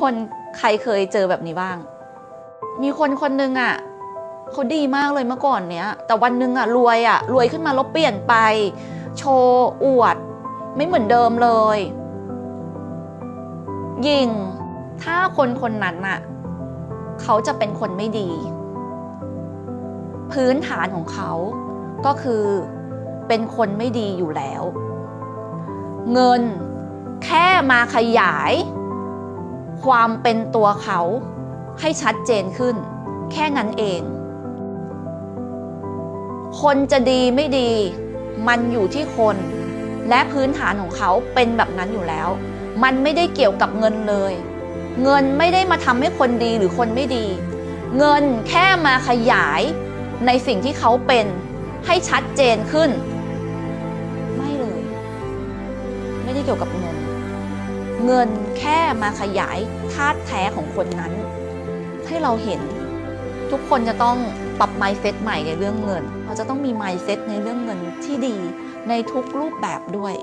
คนใครเคยเจอแบบนี้บ้าง มีคนคนหนึ่งอะ่ะเขาดีมากเลยเมื่อก่อนเนี้ย แต่วันหนึ่งอะ่ะรวยอะ่ะรวยขึ้นมาแล้วเปลี่ยนไป โชว์อวด ไม่เหมือนเดิมเลยยิงถ้าคนคนนั้นน่ะเขาจะเป็นคนไม่ดี พื้นฐานของเขาก็คือเป็นคนไม่ดีอยู่แล้ว เงินแค่มาขยาย ความเป็นตัวเขาให้ชัดเจนขึ้น แค่นั้นเอง คนจะดีไม่ดี มันอยู่ที่คน และพื้นฐานของเขาเป็นแบบนั้นอยู่แล้ว มันไม่ได้เกี่ยวกับเงินเลย เงินไม่ได้มาทำให้คนดีหรือคนไม่ดี เงินแค่มาขยายในสิ่งที่เขาเป็นให้ชัดเจนขึ้น ไม่เลย ไม่ได้เกี่ยวกับเงิน เงินแค่มาขยายธาตุแท้ของคนนั้น ให้เราเห็น ทุกคนจะต้องปรับ mindset ใหม่ในเรื่องเงิน เราจะต้องมี mindset ในเรื่องเงินที่ดีในทุกรูปแบบด้วย